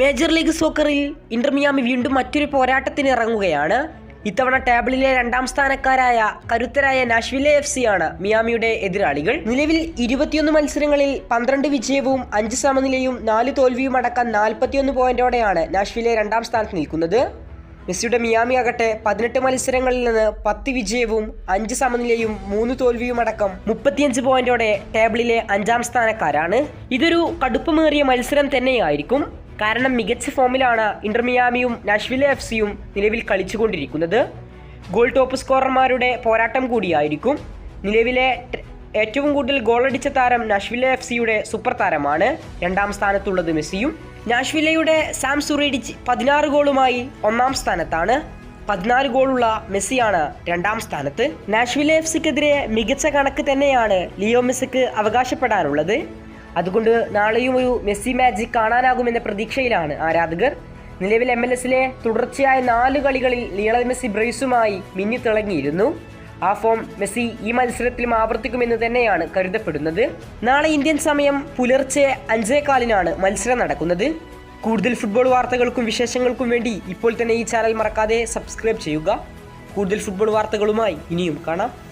Major league സോക്കറിൽ Inter Miami വീണ്ടും മറ്റൊരു പോരാട്ടത്തിന് ഇറങ്ങുകയാണ്. ഇത്തവണ ടേബിളിലെ രണ്ടാം സ്ഥാനക്കാരായ കരുത്തരായ നാഷ്വിലെ എഫ് സി ആണ് മിയാമിയുടെ എതിരാളികൾ. നിലവിൽ ഇരുപത്തിയൊന്ന് മത്സരങ്ങളിൽ പന്ത്രണ്ട് വിജയവും അഞ്ച് സമനിലയും നാല് തോൽവിയും അടക്കം നാൽപ്പത്തിയൊന്ന് പോയിന്റോടെയാണ് നാഷ്വിലെ രണ്ടാം സ്ഥാനത്ത് നിൽക്കുന്നത്. മെസ്സിയുടെ മിയാമി ആകട്ടെ പതിനെട്ട് മത്സരങ്ങളിൽ നിന്ന് പത്ത് വിജയവും അഞ്ച് സമനിലയും മൂന്ന് തോൽവിയും അടക്കം മുപ്പത്തിയഞ്ച് പോയിന്റോടെ ടേബിളിലെ അഞ്ചാം സ്ഥാനക്കാരാണ്. ഇതൊരു കടുപ്പമേറിയ മത്സരം തന്നെയായിരിക്കും. കാരണം മികച്ച ഫോമിലാണ് ഇന്റർമിയാമിയും നാഷ്വിലെ എഫ് സിയും നിലവിൽ കളിച്ചുകൊണ്ടിരിക്കുന്നത്. ഗോൾ ടോപ്പ് സ്കോറർമാരുടെ പോരാട്ടം കൂടിയായിരിക്കും. നിലവിലെ ഏറ്റവും കൂടുതൽ ഗോളടിച്ച താരം നാഷ്വിലെ എഫ് സിയുടെ സൂപ്പർ താരമാണ്. രണ്ടാം സ്ഥാനത്തുള്ളത് മെസ്സിയും. നാഷ്വിലയുടെ സാം സുറേഡിച്ച് പതിനാറ് ഗോളുമായി ഒന്നാം സ്ഥാനത്താണ്. പതിനാല് ഗോളുള്ള മെസ്സിയാണ് രണ്ടാം സ്ഥാനത്ത്. നാഷ്വിലെ എഫ് സിക്കെതിരെ മികച്ച കണക്ക് തന്നെയാണ് ലിയോ മെസ്സിക്ക് അവകാശപ്പെടാനുള്ളത്. അതുകൊണ്ട് നാളെയും ഒരു മെസ്സി മാജിക് കാണാനാകുമെന്ന പ്രതീക്ഷയിലാണ് ആരാധകർ. നിലവിൽ എം എൽ എസിലെ തുടർച്ചയായ നാല് കളികളിൽ ലിയണൽ മെസ്സി ബ്രേസുമായി മിന്നിത്തിളങ്ങിയിരുന്നു ആ ഫോം മെസ്സി ഈ മത്സരത്തിലും ആവർത്തിക്കുമെന്ന് തന്നെയാണ് കരുതപ്പെടുന്നത്. നാളെ ഇന്ത്യൻ സമയം പുലർച്ചെ അഞ്ചേകാലിനാണ് മത്സരം നടക്കുന്നത്. കൂടുതൽ ഫുട്ബോൾ വാർത്തകൾക്കും വിശേഷങ്ങൾക്കും വേണ്ടി ഇപ്പോൾ തന്നെ ഈ ചാനൽ മറക്കാതെ സബ്സ്ക്രൈബ് ചെയ്യുക. കൂടുതൽ ഫുട്ബോൾ വാർത്തകളുമായി ഇനിയും കാണാം.